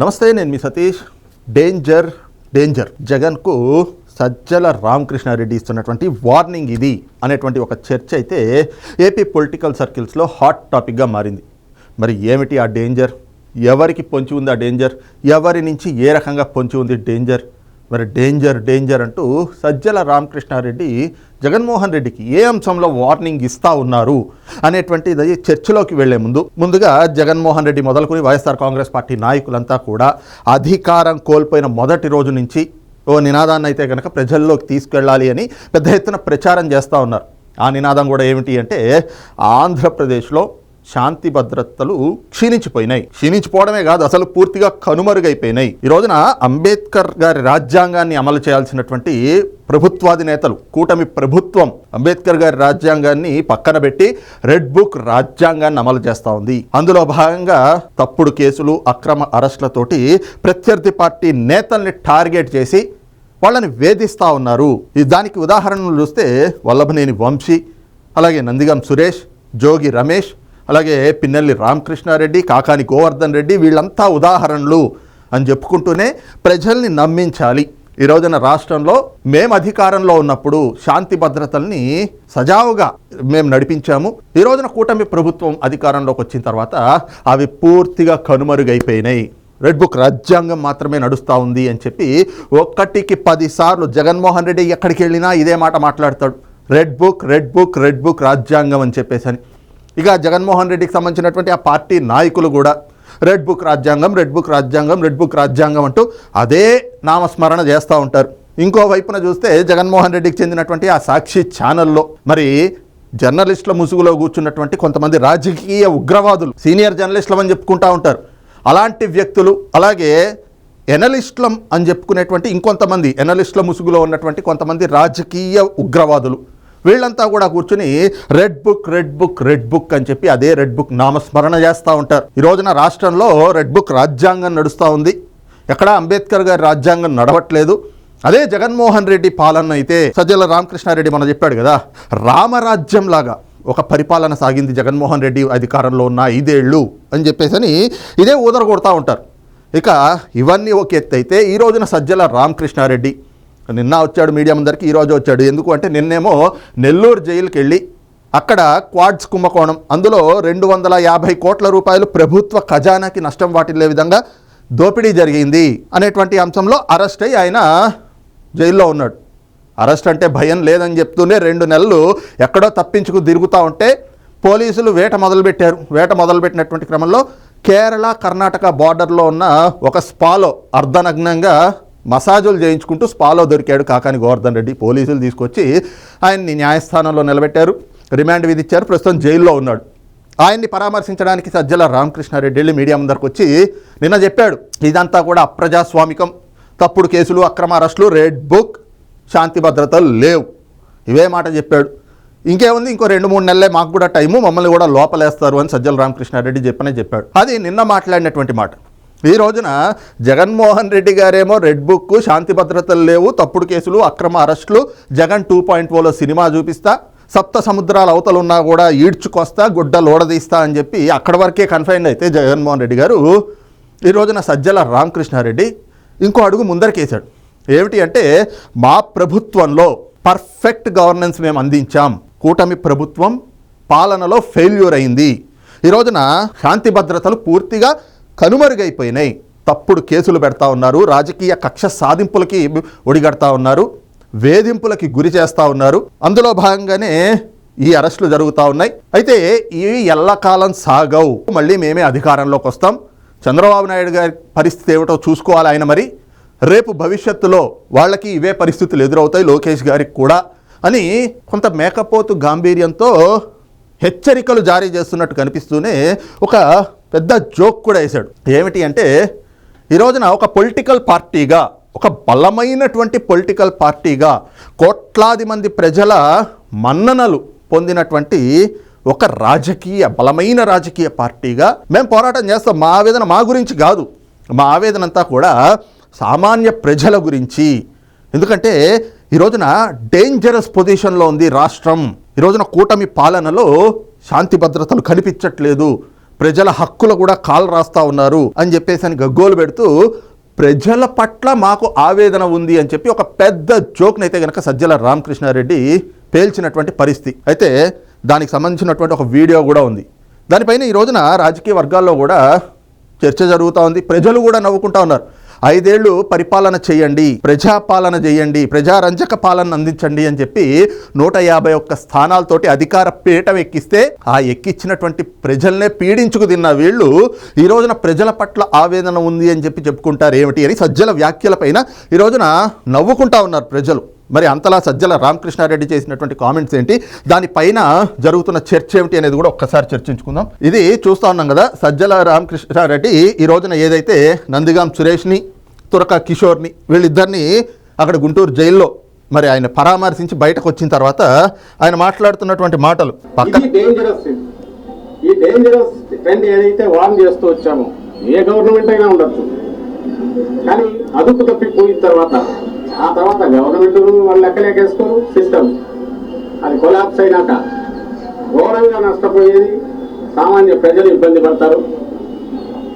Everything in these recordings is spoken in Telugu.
నమస్తే నేను మీ సతీష్. Danger danger. జగన్కు సజ్జల రామకృష్ణారెడ్డి ఇస్తున్నటువంటి వార్నింగ్ ఇది అనేటువంటి ఒక చర్చ అయితే ఏపీ పొలిటికల్ సర్కిల్స్లో హాట్ టాపిక్గా మారింది. మరి ఏమిటి ఆ డేంజర్? ఎవరికి పొంచి ఉంది ఆ డేంజర్? ఎవరి నుంచి ఏ రకంగా పొంచి ఉంది డేంజర్? మరి డేంజర్ డేంజర్ అంటూ సజ్జల రామకృష్ణారెడ్డి జగన్మోహన్ రెడ్డికి ఏ అంశంలో వార్నింగ్ ఇస్తా ఉన్నారు అనేటువంటిది చర్చలోకి వెళ్ళే ముందు ముందుగా జగన్మోహన్ రెడ్డి మొదలుకొని వైఎస్ఆర్ కాంగ్రెస్ పార్టీ నాయకులంతా కూడా అధికారం కోల్పోయిన మొదటి రోజు నుంచి ఓ నినాదాన్ని అయితే కనుక ప్రజల్లోకి తీసుకెళ్ళాలి అని పెద్ద ఎత్తున ప్రచారం చేస్తూ ఉన్నారు. ఆ నినాదం కూడా ఏమిటి అంటే ఆంధ్రప్రదేశ్లో శాంతి భద్రతలు క్షీణించిపోయినాయి. క్షీణించిపోవడమే కాదు అసలు పూర్తిగా కనుమరుగైపోయినాయి. ఈ రోజున అంబేద్కర్ గారి రాజ్యాంగాన్ని అమలు చేయాల్సినటువంటి ప్రభుత్వాధినేతలు కూటమి ప్రభుత్వం అంబేద్కర్ గారి రాజ్యాంగాన్ని పక్కన పెట్టి రెడ్ బుక్ రాజ్యాంగాన్ని అమలు చేస్తూ ఉంది. అందులో భాగంగా తప్పుడు కేసులు అక్రమ అరెస్టులతోటి ప్రత్యర్థి పార్టీ నేతల్ని టార్గెట్ చేసి వాళ్ళని వేధిస్తూ ఉన్నారు. ఈ దానికి ఉదాహరణలు చూస్తే వల్లభనేని వంశీ అలాగే నందిగం సురేష్ జోగి రమేష్ అలాగే పిన్నెల్లి రామకృష్ణారెడ్డి కాకాని గోవర్ధన్ రెడ్డి వీళ్ళంతా ఉదాహరణలు అని చెప్పుకుంటూనే ప్రజల్ని నమ్మించాలి. ఈ రోజున రాష్ట్రంలో మేము అధికారంలో ఉన్నప్పుడు శాంతి భద్రతల్ని సజావుగా మేము నడిపించాము. ఈ రోజున కూటమి ప్రభుత్వం అధికారంలోకి వచ్చిన తర్వాత అవి పూర్తిగా కనుమరుగైపోయినాయి. రెడ్ బుక్ రాజ్యాంగం మాత్రమే నడుస్తూ ఉంది అని చెప్పి ఒక్కటికి పదిసార్లు జగన్మోహన్ రెడ్డి ఎక్కడికి వెళ్ళినా ఇదే మాట మాట్లాడతాడు. Red book red book red book రాజ్యాంగం అని చెప్పేసి అని ఇక జగన్మోహన్ రెడ్డికి సంబంధించినటువంటి ఆ పార్టీ నాయకులు కూడా రెడ్ బుక్ రాజ్యాంగం రెడ్ బుక్ రాజ్యాంగం రెడ్ బుక్ రాజ్యాంగం అంటూ అదే నామస్మరణ చేస్తూ ఉంటారు. ఇంకో వైపున చూస్తే జగన్మోహన్ రెడ్డికి చెందినటువంటి ఆ సాక్షి ఛానల్లో మరి జర్నలిస్టుల ముసుగులో కూర్చున్నటువంటి కొంతమంది రాజకీయ ఉగ్రవాదులు సీనియర్ జర్నలిస్టులం అని చెప్పుకుంటూ ఉంటారు. అలాంటి వ్యక్తులు అలాగే ఎనలిస్ట్లం అని చెప్పుకునేటువంటి ఇంకొంతమంది ఎనలిస్టుల ముసుగులో ఉన్నటువంటి కొంతమంది రాజకీయ ఉగ్రవాదులు. వీళ్ళంతా కూడా కూర్చుని red book red book red book అని చెప్పి అదే రెడ్ బుక్ నామస్మరణ చేస్తూ ఉంటారు. ఈ రోజున రాష్ట్రంలో రెడ్ బుక్ రాజ్యాంగం నడుస్తూ ఉంది. ఎక్కడ అంబేద్కర్ గారి రాజ్యాంగం నడవట్లేదు. అదే జగన్మోహన్ రెడ్డి పాలన అయితే సజ్జల రామకృష్ణారెడ్డి మన చెప్పాడు కదా రామరాజ్యం లాగా ఒక పరిపాలన సాగింది జగన్మోహన్ రెడ్డి అధికారంలో ఉన్న ఐదేళ్ళు అని చెప్పేసి అని ఇదే ఊదర కొడతా ఉంటారు. ఇక ఇవన్నీ ఒక ఎత్తు అయితే ఈ రోజున సజ్జల రామకృష్ణారెడ్డి నిన్న వచ్చాడు మీడియా ముందరికి ఈరోజు వచ్చాడు. ఎందుకు అంటే నిన్నేమో నెల్లూరు జైలుకి వెళ్ళి అక్కడ క్వాడ్స్ కుంభకోణం అందులో రెండు వందల యాభై కోట్ల రూపాయలు ప్రభుత్వ ఖజానాకి నష్టం వాటిల్లే విధంగా దోపిడీ జరిగింది అనేటువంటి అంశంలో అరెస్ట్ అయ్యి ఆయన జైల్లో ఉన్నాడు. అరెస్ట్ అంటే భయం లేదని చెప్తూనే రెండు నెలలు ఎక్కడో తప్పించుకు తిరుగుతూ ఉంటే పోలీసులు వేట మొదలుపెట్టారు. వేట మొదలుపెట్టినటువంటి క్రమంలో కేరళ కర్ణాటక బార్డర్లో ఉన్న ఒక స్పాలో అర్ధనగ్నంగా మసాజులు చేయించుకుంటూ స్పాలో దొరికాడు కాకాని గోవర్ధన్ రెడ్డి. పోలీసులు తీసుకొచ్చి ఆయన్ని న్యాయస్థానంలో నిలబెట్టారు. రిమాండ్ విధించారు ప్రస్తుతం జైల్లో ఉన్నాడు. ఆయన్ని పరామర్శించడానికి సజ్జల రామకృష్ణారెడ్డి వెళ్ళి మీడియా ముందరకు వచ్చి నిన్న చెప్పాడు ఇదంతా కూడా అప్రజాస్వామికం. తప్పుడు కేసులు అక్రమ అరెస్టులు రెడ్ బుక్ శాంతి భద్రతలు లేవు. ఇవే మాట చెప్పాడు. ఇంకేముంది? ఇంకో రెండు మూడు నెలలే మాకు కూడా టైము మమ్మల్ని కూడా లోపలేస్తారు అని సజ్జల రామకృష్ణారెడ్డి చెప్పనే చెప్పాడు. అది నిన్న మాట్లాడినటువంటి మాట. ఈ రోజున జగన్మోహన్ రెడ్డి గారేమో రెడ్ బుక్ శాంతి భద్రతలు లేవు తప్పుడు కేసులు అక్రమ అరెస్టులు జగన్ టూ పాయింట్ ఓలో సినిమా చూపిస్తా సప్త సముద్రాల అవతలున్నా కూడా ఈడ్చుకొస్తా గుడ్డ లోడదీస్తా అని చెప్పి అక్కడి వరకే కన్ఫైన్ అయితే జగన్మోహన్ రెడ్డి గారు. ఈ రోజున సజ్జల రామకృష్ణారెడ్డి ఇంకో అడుగు ముందరకేశాడు. ఏమిటి అంటే మా ప్రభుత్వంలో పర్ఫెక్ట్ గవర్నెన్స్ మేము అందించాం. కూటమి ప్రభుత్వం పాలనలో ఫెయిల్యూర్ అయింది. ఈ రోజున శాంతి భద్రతలు పూర్తిగా కనుమరుగైపోయినాయి. తప్పుడు కేసులు పెడతా ఉన్నారు. రాజకీయ కక్ష సాధింపులకి ఒడిగడతా ఉన్నారు. వేధింపులకి గురి చేస్తూ ఉన్నారు. అందులో భాగంగానే ఈ అరెస్టులు జరుగుతూ ఉన్నాయి. అయితే ఇవి ఎల్లకాలం సాగవు. మళ్ళీ మేమే అధికారంలోకి వస్తాం. చంద్రబాబు నాయుడు గారి పరిస్థితి ఏమిటో చూసుకోవాలి ఆయన మరి. రేపు భవిష్యత్తులో వాళ్ళకి ఇవే పరిస్థితులు ఎదురవుతాయి లోకేష్ గారికి కూడా అని కొంత మేకపోతు గాంభీర్యంతో హెచ్చరికలు జారీ చేస్తున్నట్టు కనిపిస్తూనే ఒక పెద్ద జోక్ కూడా వేశాడు. ఏమిటి అంటే ఈ రోజున ఒక పొలిటికల్ పార్టీగా ఒక బలమైనటువంటి పొలిటికల్ పార్టీగా కోట్లాది మంది ప్రజల మన్ననలు పొందినటువంటి ఒక రాజకీయ బలమైన రాజకీయ పార్టీగా మేము పోరాటం చేస్తాం. మా ఆవేదన మా గురించి కాదు. మా ఆవేదన అంతా కూడా సామాన్య ప్రజల గురించి. ఎందుకంటే ఈ రోజున డేంజరస్ పొజిషన్లో ఉంది రాష్ట్రం. ఈ రోజున కూటమి పాలనలో శాంతి భద్రతలు కనిపించట్లేదు. ప్రజల హక్కులు కూడా కాలు రాస్తా ఉన్నారు అని చెప్పేసి అని గగ్గోలు పెడుతూ ప్రజల పట్ల మాకు ఆవేదన ఉంది అని చెప్పి ఒక పెద్ద జోక్ని అయితే కనుక సజ్జల రామకృష్ణారెడ్డి పేల్చినటువంటి పరిస్థితి. అయితే దానికి సంబంధించినటువంటి ఒక వీడియో కూడా ఉంది. దానిపైన ఈ రోజున రాజకీయ వర్గాల్లో కూడా చర్చ జరుగుతూ ఉంది. ప్రజలు కూడా నవ్వుకుంటా ఉన్నారు. ఐదేళ్ళు పరిపాలన చేయండి ప్రజాపాలన చేయండి ప్రజారంజక పాలన అందించండి అని చెప్పి నూట యాభై ఒక్క స్థానాలతోటి అధికార పీఠం ఎక్కిస్తే ఆ ఎక్కిచ్చినటువంటి ప్రజల్నే పీడించుకు తిన్న వీళ్ళు ఈ రోజున ప్రజల పట్ల ఆవేదన ఉంది అని చెప్పి చెప్పుకుంటారు ఏమిటి అని సజ్జల వ్యాఖ్యలపైన ఈ రోజున నవ్వుకుంటా ఉన్నారు ప్రజలు. మరి అంతలా సజ్జల రామకృష్ణారెడ్డి చేసినటువంటి కామెంట్స్ ఏంటి? దానిపైన జరుగుతున్న చర్చ ఏమిటి అనేది కూడా ఒక్కసారి చర్చించుకుందాం. ఇది చూస్తా ఉన్నాం కదా సజ్జల రామకృష్ణారెడ్డి ఈ రోజున ఏదైతే నందిగాం సురేష్ని తురక కిషోర్ని వీళ్ళిద్దరిని అక్కడ గుంటూరు జైల్లో మరి ఆయన పరామర్శించి బయటకు వచ్చిన తర్వాత ఆయన మాట్లాడుతున్నటువంటి మాటలు పక్క ఈ డేంజరస్ ట్రెండ్ ఏదైతే వార్న్ చేస్తూ వచ్చామో ఏ గవర్నమెంట్ అయినా ఉండొచ్చు. కానీ అదుపు తప్పిపోయిన తర్వాత ఆ తర్వాత గవర్నమెంట్ వాళ్ళు లెక్కలేకేసుకోరు సిస్టమ్ అది కొలాప్స్ అయినాక ఘోరంగా నష్టపోయేది సామాన్య ప్రజలు ఇబ్బంది పడతారు.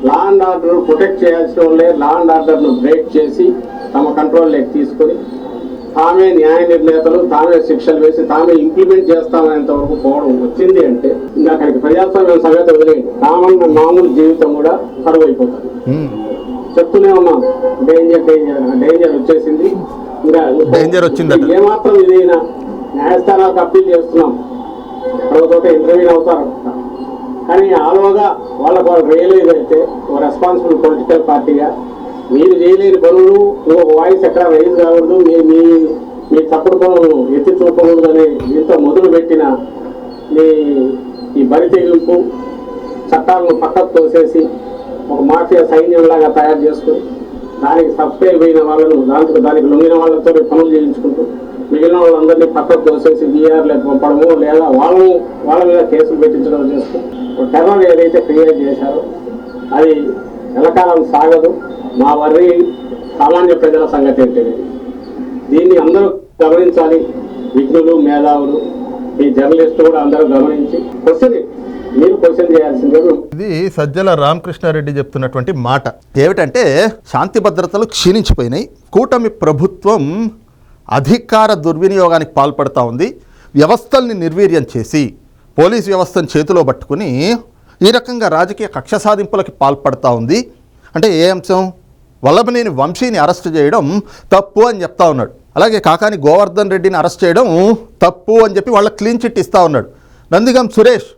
లా అండ్ ఆర్డర్ ప్రొటెక్ట్ చేయాల్సిన వాళ్ళే లా అండ్ ఆర్డర్ను బ్రేక్ చేసి తమ కంట్రోల్లోకి తీసుకొని తామే న్యాయ నిర్ణేతలు తామే శిక్షలు వేసి తామే ఇంప్లిమెంట్ చేస్తామనేంత వరకు పోవడం వచ్చింది అంటే ఇంకా అక్కడికి ప్రజాస్వామ్యం సంగతి వదిలేయండి. కామన్ మామూలు జీవితం కూడా కరువైపోతుంది చెప్తూనే ఉన్నాం. డేంజర్ డేంజర్ డేంజర్ వచ్చేసింది. ఇంకా Danger వచ్చిందట. ఏమాత్రం ఇదైనా న్యాయస్థానాలకు అప్పీల్ చేస్తున్నాం. చోట ఇంటర్వ్యూ అవుతారు. కానీ ఆలోగా వాళ్ళకు వాళ్ళు రియలైజ్ అయితే ఒక రెస్పాన్సిబుల్ పొలిటికల్ పార్టీగా మీరు చేయలేని పనులు ఒక వాయిస్ ఎక్కడ రైజ్ కాకూడదు మీ మీ మీ తప్పుడు పనులు ఎత్తి చూపకూడదు అని దీంతో మొదలు పెట్టిన మీ ఈ బరి తెగింపు చట్టాలను పక్కకు తోసేసి ఒక మాఫియా సైన్యంలాగా తయారు చేసుకుని దానికి సబ్స్క్రైబ్ అయిన వాళ్ళను దాంట్లో దానికి లొంగిన వాళ్ళతో పనులు చేయించుకుంటూ మిగిలిన వాళ్ళందరినీ పక్కకు తోసేసి బీఆర్లకు పంపడము లేదా వాళ్ళు వాళ్ళ మీద కేసులు పెట్టించడం చేస్తూ ఒక టెర్రర్ ఏదైతే క్రియేట్ చేశారో అది ఎలకాలం సాగదు. మా వర్రి సామాన్య ప్రజల సంగతి ఏంటిది దీన్ని అందరూ గమనించాలి. విఘ్నులు మేధావులు ఈ జర్నలిస్టు కూడా అందరూ గమనించి. వస్తుంది మీరు క్వశ్చన్ చేయాల్సిందే ఇది సజ్జల రామకృష్ణారెడ్డి చెప్తున్నటువంటి మాట. ఏమిటంటే శాంతి భద్రతలు క్షీణించిపోయినాయి. కూటమి ప్రభుత్వం అధికార దుర్వినియోగానికి పాల్పడతా ఉంది. వ్యవస్థల్ని నిర్వీర్యం చేసి పోలీస్ వ్యవస్థను చేతిలో పట్టుకుని ఈ రకంగా రాజకీయ కక్ష సాధింపులకి పాల్పడతా ఉంది. అంటే ఏ అంశం? వల్లభనేని వంశీని అరెస్ట్ చేయడం తప్పు అని చెప్తా ఉన్నాడు. అలాగే కాకాని గోవర్ధన్ రెడ్డిని అరెస్ట్ చేయడం తప్పు అని చెప్పి వాళ్ళ క్లీన్ చిట్ ఇస్తూ ఉన్నాడు. నందిగం సురేష్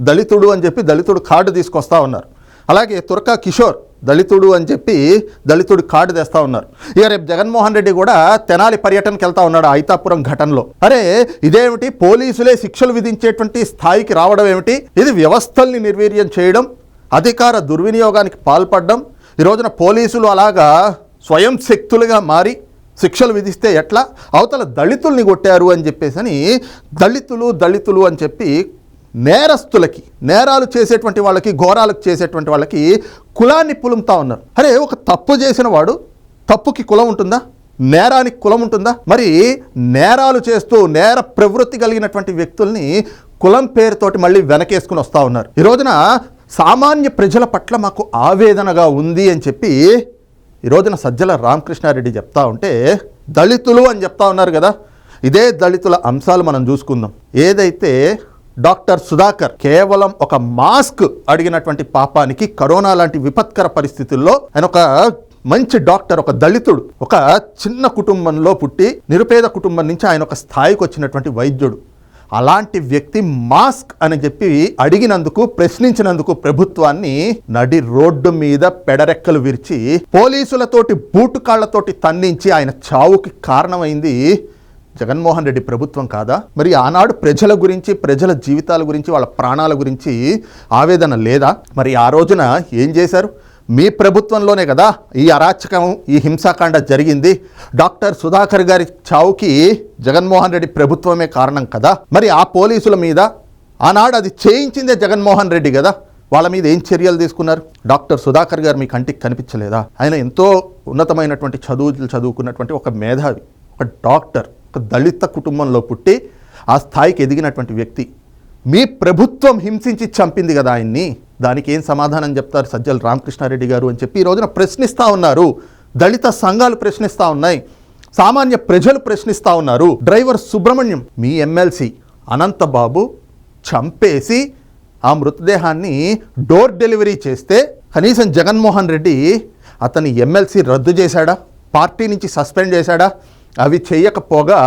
దళితుడు అని చెప్పి దళితుడు కార్డు తీసుకొస్తా ఉన్నారు. అలాగే తుర్కా కిషోర్ దళితుడు అని చెప్పి దళితుడు కార్డు తెస్తా ఉన్నారు. ఇక రేపు జగన్మోహన్ రెడ్డి కూడా తెనాలి పర్యటనకి వెళ్తా ఉన్నాడు ఐతాపురం ఘటనలో. అరే ఇదేమిటి? పోలీసులే శిక్షలు విధించేటువంటి స్థాయికి రావడం ఏమిటి? ఇది వ్యవస్థల్ని నిర్వీర్యం చేయడం అధికార దుర్వినియోగానికి పాల్పడడం ఈ రోజున పోలీసులు అలాగా స్వయం శక్తులుగా మారి శిక్షలు విధిస్తే ఎట్లా? అవతల దళితుల్ని కొట్టారు అని చెప్పేసి అని దళితులు దళితులు అని చెప్పి నేరస్తులకి నేరాలు చేసేటువంటి వాళ్ళకి ఘోరాలకు చేసేటువంటి వాళ్ళకి కులాన్ని పులుముతా ఉన్నారు. అరే ఒక తప్పు చేసిన వాడు తప్పుకి కులం ఉంటుందా? నేరానికి కులం ఉంటుందా? మరి నేరాలు చేస్తూ నేర ప్రవృత్తి కలిగినటువంటి వ్యక్తుల్ని కులం పేరుతోటి మళ్ళీ వెనకేసుకుని వస్తూ ఉన్నారు. ఈ రోజున సామాన్య ప్రజల పట్ల మాకు ఆవేదనగా ఉంది అని చెప్పి ఈ రోజున సజ్జల రామకృష్ణారెడ్డి చెప్తా ఉంటే దళితులు అని చెప్తా ఉన్నారు కదా. ఇదే దళితుల అంశాలు మనం చూసుకుందాం. ఏదైతే డాక్టర్ సుధాకర్ కేవలం ఒక మాస్క్ అడిగినటువంటి పాపానికి కరోనా లాంటి విపత్కర పరిస్థితుల్లో ఆయన ఒక మంచి డాక్టర్ ఒక దళితుడు ఒక చిన్న కుటుంబంలో పుట్టి నిరుపేద కుటుంబం నుంచి ఆయన ఒక స్థాయికి వచ్చినటువంటి వైద్యుడు. అలాంటి వ్యక్తి మాస్క్ అని చెప్పి అడిగినందుకు ప్రశ్నించినందుకు ప్రభుత్వాన్ని నడి రోడ్డు మీద పెడరెక్కలు విరిచి పోలీసులతోటి బూటు కాళ్ళతోటి తన్నించి ఆయన చావుకి కారణమైంది జగన్మోహన్ రెడ్డి ప్రభుత్వం కాదా? మరి ఆనాడు ప్రజల గురించి ప్రజల జీవితాల గురించి వాళ్ళ ప్రాణాల గురించి ఆవేదన లేదా? మరి ఆ రోజున ఏం చేశారు? మీ ప్రభుత్వంలోనే కదా ఈ అరాచకం ఈ హింసాకాండ జరిగింది. డాక్టర్ సుధాకర్ గారి చావుకి జగన్మోహన్ రెడ్డి ప్రభుత్వమే కారణం కదా? మరి ఆ పోలీసుల మీద ఆనాడు అది చేయించిందే జగన్మోహన్ రెడ్డి కదా? వాళ్ళ మీద ఏం చర్యలు తీసుకున్నారు? డాక్టర్ సుధాకర్ గారు మీ కంటికి కనిపించలేదా? ఆయన ఎంతో ఉన్నతమైనటువంటి చదువులు చదువుకున్నటువంటి ఒక మేధావి ఒక డాక్టర్. ఒక దళిత కుటుంబంలో పుట్టి ఆ స్థాయికి ఎదిగినటువంటి వ్యక్తి మీ ప్రభుత్వం హింసించి చంపింది కదా ఆయన్ని. దానికి ఏం సమాధానం చెప్తారు సజ్జల రామకృష్ణారెడ్డి గారు అని చెప్పి ఈ రోజున ప్రశ్నిస్తూ ఉన్నారు. దళిత సంఘాలు ప్రశ్నిస్తూ ఉన్నాయి. సామాన్య ప్రజలు ప్రశ్నిస్తూ ఉన్నారు. డ్రైవర్ సుబ్రహ్మణ్యం మీ ఎమ్మెల్సీ అనంతబాబు చంపేసి ఆ మృతదేహాన్ని డోర్ డెలివరీ చేస్తే కనీసం జగన్మోహన్ రెడ్డి అతని ఎమ్మెల్సీ రద్దు చేశాడా? పార్టీ నుంచి సస్పెండ్ చేశాడా? అవి చేయకపోగా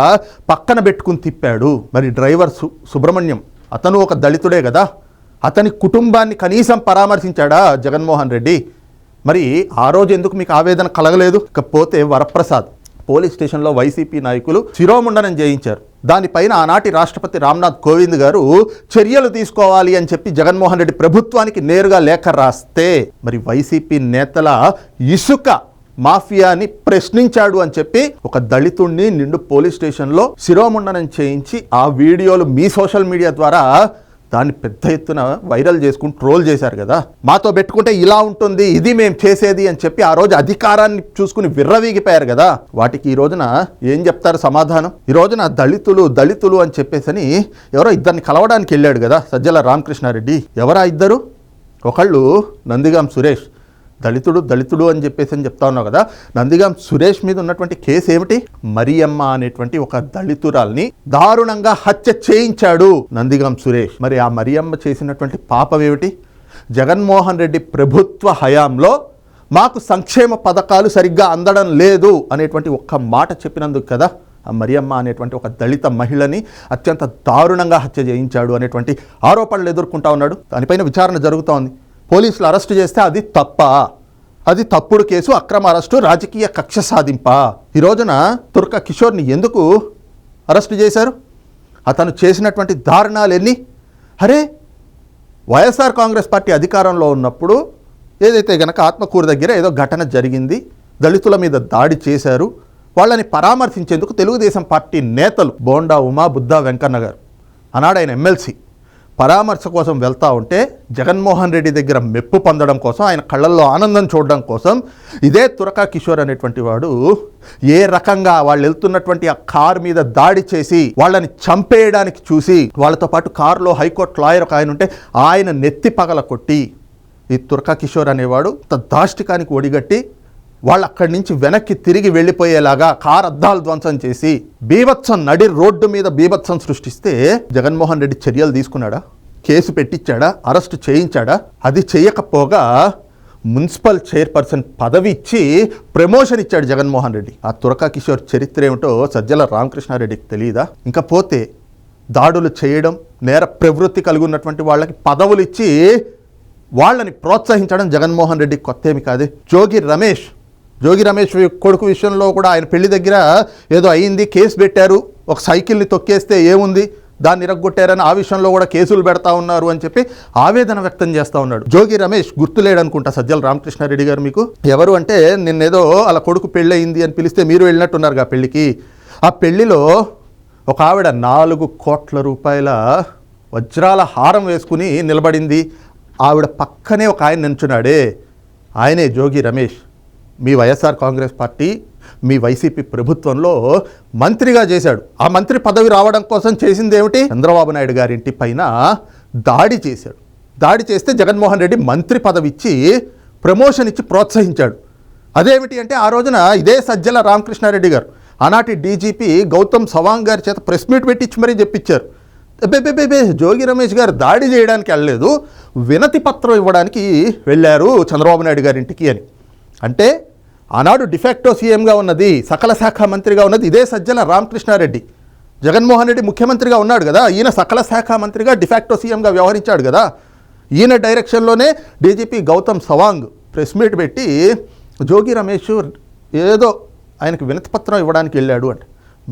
పక్కన పెట్టుకుని తిప్పాడు. మరి డ్రైవర్ సు సుబ్రహ్మణ్యం అతను ఒక దళితుడే కదా అతని కుటుంబాన్ని కనీసం పరామర్శించాడా జగన్మోహన్ రెడ్డి? మరి ఆ రోజు ఎందుకు మీకు ఆవేదన కలగలేదు? ఇకపోతే వరప్రసాద్ పోలీస్ స్టేషన్లో వైసీపీ నాయకులు శిరోముండనం చేయించారు దానిపైన ఆనాటి రాష్ట్రపతి రామ్నాథ్ కోవింద్ గారు చర్యలు తీసుకోవాలి అని చెప్పి జగన్మోహన్ రెడ్డి ప్రభుత్వానికి నేరుగా లేఖ రాస్తే మరి వైసీపీ నేతల ఇసుక మాఫియాని ప్రశ్నించాడు అని చెప్పి ఒక దళితుణ్ణి నిండు పోలీస్ స్టేషన్లో శిరోముండనం చేయించి ఆ వీడియోలు మీ సోషల్ మీడియా ద్వారా దాన్ని పెద్ద ఎత్తున వైరల్ చేసుకుని ట్రోల్ చేశారు కదా. మాతో పెట్టుకుంటే ఇలా ఉంటుంది ఇది మేము చేసేది అని చెప్పి ఆ రోజు అధికారాన్ని చూసుకుని విర్రవీగిపోయారు కదా. వాటికి ఈ రోజున ఏం చెప్తారు సమాధానం? ఈ రోజున దళితులు దళితులు అని చెప్పేసని ఎవరో ఇద్దరిని కలవడానికి వెళ్ళాడు కదా సజ్జల రామకృష్ణారెడ్డి. ఎవరా ఇద్దరు? ఒకళ్ళు నందిగాం సురేష్ దళితుడు దళితుడు అని చెప్పేసి అని చెప్తా ఉన్నావు కదా. నందిగాం సురేష్ మీద ఉన్నటువంటి కేసు ఏమిటి? మరియమ్మ అనేటువంటి ఒక దళితురాల్ని దారుణంగా హత్య చేయించాడు నందిగాం సురేష్. మరి ఆ మరియమ్మ చేసినటువంటి పాపం ఏమిటి? జగన్మోహన్ రెడ్డి ప్రభుత్వ హయాంలో మాకు సంక్షేమ పథకాలు సరిగ్గా అందడం లేదు అనేటువంటి ఒక్క మాట చెప్పినందుకు కదా ఆ మరియమ్మ అనేటువంటి ఒక దళిత మహిళని అత్యంత దారుణంగా హత్య చేయించాడు అనేటువంటి ఆరోపణలు ఎదుర్కొంటా ఉన్నాడు. దానిపైన విచారణ జరుగుతోంది పోలీసులు అరెస్టు చేస్తే అది తప్ప. అది తప్పుడు కేసు అక్రమ అరెస్టు రాజకీయ కక్ష సాధింప. ఈ రోజున తుర్క కిషోర్ని ఎందుకు అరెస్టు చేశారు? అతను చేసినటువంటి దారుణాలు ఎన్ని అరే వైఎస్ఆర్ కాంగ్రెస్ పార్టీ అధికారంలో ఉన్నప్పుడు ఏదైతే గనక ఆత్మకూరు దగ్గర ఏదో ఘటన జరిగింది దళితుల మీద దాడి చేశారు వాళ్ళని పరామర్శించేందుకు తెలుగుదేశం పార్టీ నేతలు బోండా ఉమా బుద్ధా వెంకన్న గారు ఆనాడు ఆయన ఎమ్మెల్సీ. పరామర్శ కోసం వెళ్తూ ఉంటే జగన్మోహన్ రెడ్డి దగ్గర మెప్పు పొందడం కోసం ఆయన కళ్ళల్లో ఆనందం చూడడం కోసం ఇదే తురకా కిషోర్ అనేటువంటి వాడు ఏ రకంగా వాళ్ళు వెళ్తున్నటువంటి ఆ కార్ మీద దాడి చేసి వాళ్ళని చంపేయడానికి చూసి వాళ్ళతో పాటు కారులో హైకోర్టు లాయర్ ఒక ఆయన ఉంటే ఆయన నెత్తి పగల కొట్టి ఈ తురకా కిషోర్ అనేవాడు దాష్టికానికి ఒడిగట్టి వాళ్ళు అక్కడి నుంచి వెనక్కి తిరిగి వెళ్ళిపోయేలాగా కార్ అద్దాలు ధ్వంసం చేసి బీభత్సం నడి రోడ్డు మీద బీభత్సం సృష్టిస్తే జగన్మోహన్ రెడ్డి చర్యలు తీసుకున్నాడా? కేసు పెట్టించాడా? అరెస్ట్ చేయించాడా? అది చేయకపోగా మున్సిపల్ చైర్పర్సన్ పదవి ఇచ్చి ప్రమోషన్ ఇచ్చాడు జగన్మోహన్ రెడ్డి. ఆ తురకా కిషోర్ చరిత్ర ఏమిటో సజ్జల రామకృష్ణారెడ్డికి తెలియదా ఇంకా పోతే దాడులు చేయడం నేర ప్రవృత్తి కలిగి ఉన్నటువంటి వాళ్ళకి పదవులు ఇచ్చి వాళ్ళని ప్రోత్సహించడం జగన్మోహన్ రెడ్డి కొత్త ఏమి కాదు? జోగి రమేష్ జోగి రమేష్ కొడుకు విషయంలో కూడా ఆయన పెళ్ళి దగ్గర ఏదో అయింది కేసు పెట్టారు ఒక సైకిల్ని తొక్కేస్తే ఏముంది దాన్ని ఇరగొట్టారని ఆ విషయంలో కూడా కేసులు పెడతా ఉన్నారు అని చెప్పి ఆవేదన వ్యక్తం చేస్తూ ఉన్నాడు. జోగి రమేష్ గుర్తులేడనుకుంటా సజ్జల రామకృష్ణారెడ్డి గారు మీకు. ఎవరు అంటే నిన్నేదో అలా కొడుకు పెళ్ళయింది అని పిలిస్తే మీరు వెళ్ళినట్టున్నారు ఆ పెళ్ళికి. ఆ పెళ్ళిలో ఒక ఆవిడ నాలుగు కోట్ల రూపాయల వజ్రాల హారం వేసుకుని నిలబడింది. ఆవిడ పక్కనే ఒక ఆయన నించున్నాడే. ఆయనే జోగి రమేష్. మీ వైఎస్ఆర్ కాంగ్రెస్ పార్టీ మీ వైసీపీ ప్రభుత్వంలో మంత్రిగా చేశాడు. ఆ మంత్రి పదవి రావడం కోసం చేసింది ఏమిటి? చంద్రబాబు నాయుడు గారింటి పైన దాడి చేశాడు. దాడి చేస్తే జగన్మోహన్ రెడ్డి మంత్రి పదవి ఇచ్చి ప్రమోషన్ ఇచ్చి ప్రోత్సహించాడు. అదేమిటి అంటే ఆ రోజున ఇదే సజ్జల రామకృష్ణారెడ్డి గారు ఆనాటి డీజీపీ గౌతమ్ సవాంగ్ గారి చేత ప్రెస్ మీట్ పెట్టించి మరీ చెప్పించారు బే జోగి రమేష్ గారు దాడి చేయడానికి వెళ్ళలేదు వినతి పత్రం ఇవ్వడానికి వెళ్ళారు చంద్రబాబు నాయుడు గారి ఇంటికి అని. అంటే ఆనాడు డిఫాక్టో సీఎంగా ఉన్నది సకల శాఖ మంత్రిగా ఉన్నది ఇదే సజ్జల రామకృష్ణారెడ్డి. జగన్మోహన్ రెడ్డి ముఖ్యమంత్రిగా ఉన్నాడు కదా ఈయన సకల శాఖ మంత్రిగా డిఫాక్టో సీఎంగా వ్యవహరించాడు కదా. ఈయన డైరెక్షన్లోనే DGP Gautam Sawang press meet పెట్టి జోగి రమేష్ ఏదో ఆయనకు వినతిపత్రం ఇవ్వడానికి వెళ్ళాడు అంటే.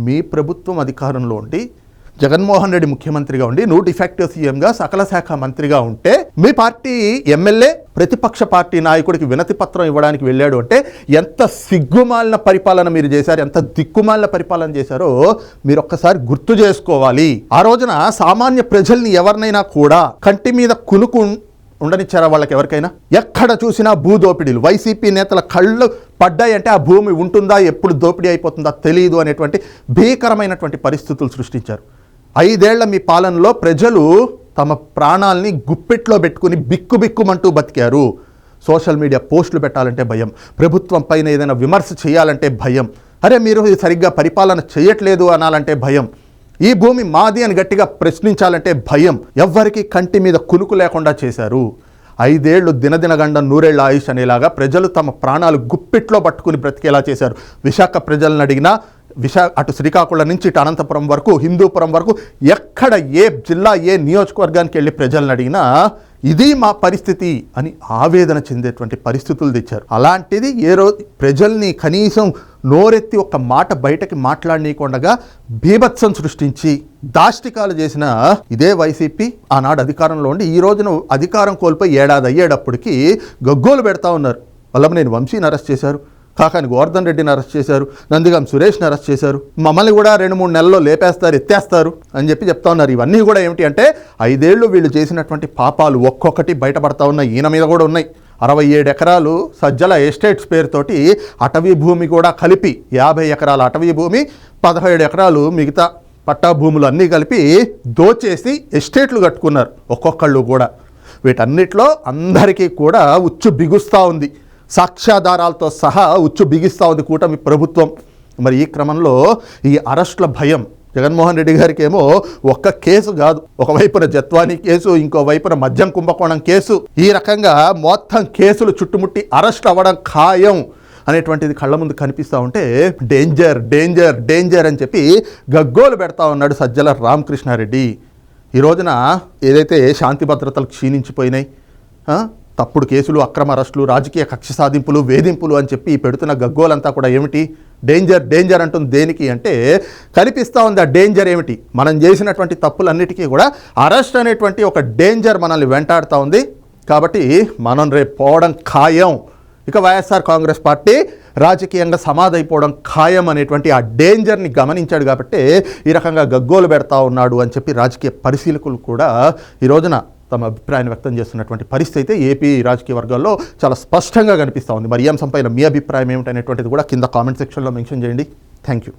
మీ ప్రభుత్వం అధికారంలో ఉండి జగన్మోహన్ రెడ్డి ముఖ్యమంత్రిగా ఉండి నువ్వు ఇఫెక్టివ్ సీఎంగా సకల శాఖ మంత్రిగా ఉంటే మీ పార్టీ ఎమ్మెల్యే ప్రతిపక్ష పార్టీ నాయకుడికి వినతి పత్రం ఇవ్వడానికి వెళ్ళాడు అంటే ఎంత సిగ్గుమాలిన పరిపాలన మీరు చేశారు ఎంత దిక్కుమాలిన పరిపాలన చేశారో మీరు ఒక్కసారి గుర్తు చేసుకోవాలి. ఆ రోజున సామాన్య ప్రజల్ని ఎవరినైనా కూడా కంటి మీద కునుకు ఉండనిచ్చారా వాళ్ళకి ఎవరికైనా? ఎక్కడ చూసినా భూ దోపిడీలు. వైసీపీ నేతల కళ్ళు పడ్డాయంటే ఆ భూమి ఉంటుందా ఎప్పుడు దోపిడీ అయిపోతుందా తెలియదు అనేటువంటి భీకరమైనటువంటి పరిస్థితులు సృష్టించారు. ఐదేళ్ళ మీ పాలనలో ప్రజలు తమ ప్రాణాల్ని గుప్పెట్లో పెట్టుకుని బిక్కు బిక్కుమంటూ బతికారు. సోషల్ మీడియా పోస్టులు పెట్టాలంటే భయం. ప్రభుత్వం పైన ఏదైనా విమర్శ చేయాలంటే భయం. అరే మీరు సరిగ్గా పరిపాలన చేయట్లేదు అనాలంటే భయం. ఈ భూమి మాది అని గట్టిగా ప్రశ్నించాలంటే భయం. ఎవ్వరికీ కంటి మీద కునుకు లేకుండా చేశారు. ఐదేళ్ళు దినదినగండం నూరేళ్ళ ఆయుష్ అనేలాగా ప్రజలు తమ ప్రాణాలు గుప్పిట్లో పట్టుకుని బ్రతికేలా చేశారు. విశాఖ ప్రజలను అడిగినా విశా అటు శ్రీకాకుళం నుంచి ఇటు అనంతపురం వరకు హిందూపురం వరకు ఎక్కడ ఏ జిల్లా ఏ నియోజకవర్గానికి వెళ్ళి ప్రజలను అడిగినా ఇది మా పరిస్థితి అని ఆవేదన చెందేటువంటి పరిస్థితులు తెచ్చారు. అలాంటిది ఏ రోజు ప్రజల్ని కనీసం నోరెత్తి ఒక మాట బయటకి మాట్లాడనీయకుండా బీభత్సం సృష్టించి దాష్టికాలు చేసిన ఇదే వైసీపీ ఆనాడు అధికారంలో ఉండి ఈ రోజున అధికారం కోల్పోయి ఏడాది అయ్యేటప్పటికి గగ్గోలు పెడతా ఉన్నారు. వల్లభనేని వంశీని అరెస్ట్ చేశారు. కాకాని గోవర్ధన్ రెడ్డిని అరెస్ట్ చేశారు నందిగం సురేష్ని అరెస్ట్ చేశారు మమ్మల్ని కూడా రెండు మూడు నెలల్లో లేపేస్తారు ఎత్తేస్తారు అని చెప్పి చెప్తా ఉన్నారు. ఇవన్నీ కూడా ఏమిటి అంటే ఐదేళ్ళు వీళ్ళు చేసినటువంటి పాపాలు ఒక్కొక్కటి బయటపడతా ఉన్నాయి ఈయన మీద కూడా ఉన్నాయి. అరవై ఏడు ఎకరాలు సజ్జల ఎస్టేట్స్ పేరుతోటి అటవీ భూమి కూడా కలిపి యాభై ఎకరాల అటవీ భూమి పదహేడు ఎకరాలు మిగతా పట్టా భూములు అన్నీ కలిపి దోచేసి ఎస్టేట్లు కట్టుకున్నారు ఒక్కొక్కళ్ళు కూడా. వీటన్నిటిలో అందరికీ కూడా ఉచ్చు బిగుస్తూ ఉంది. సాక్ష్యాధారాలతో సహా ఉచ్చు బిగిస్తూ ఉంది కూటమి ప్రభుత్వం. మరి ఈ క్రమంలో ఈ అరెస్టుల భయం జగన్మోహన్ రెడ్డి గారికి ఏమో ఒక్క కేసు కాదు. ఒకవైపున జత్వాని కేసు ఇంకో వైపున మద్యం కుంభకోణం కేసు. ఈ రకంగా మొత్తం కేసులు చుట్టుముట్టి అరెస్ట్ అవ్వడం ఖాయం అనేటువంటిది కళ్ళ ముందు కనిపిస్తూ ఉంటే డేంజర్ డేంజర్ డేంజర్ అని చెప్పి గగ్గోలు పెడతా ఉన్నాడు సజ్జల రామకృష్ణారెడ్డి. ఈ రోజున ఏదైతే శాంతి భద్రతలు క్షీణించిపోయినాయి తప్పుడు కేసులు అక్రమ అరెస్టులు రాజకీయ కక్ష సాధింపులు వేధింపులు అని చెప్పి పెడుతున్న గగ్గోలంతా కూడా ఏమిటి? డేంజర్ డేంజర్ అంటుంది దేనికి అంటే కనిపిస్తూ ఉంది ఆ డేంజర్ ఏమిటి? మనం చేసినటువంటి తప్పులన్నిటికీ కూడా అరెస్ట్ అనేటువంటి ఒక డేంజర్ మనల్ని వెంటాడుతూ ఉంది. కాబట్టి మనం రేపు పోవడం ఖాయం. ఇక వైఎస్ఆర్ కాంగ్రెస్ పార్టీ రాజకీయంగా సమాధైపోవడం ఖాయం అనేటువంటి ఆ డేంజర్ని గమనించాడు కాబట్టి ఈ రకంగా గగ్గోలు పెడతా ఉన్నాడు అని చెప్పి రాజకీయ పరిశీలకులు కూడా ఈ రోజున తమ అభిప్రాయాన్ని వ్యక్తం చేస్తున్నటువంటి పరిస్థితి అయితే ఏపీ రాజకీయ వర్గాల్లో చాలా స్పష్టంగా కనిపిస్తూ ఉంది. మరి ఈ అంశంపైన మీ అభిప్రాయం ఏమిటనేటువంటిది కూడా కింద కామెంట్ సెక్షన్లో మెన్షన్ చేయండి. Thank you.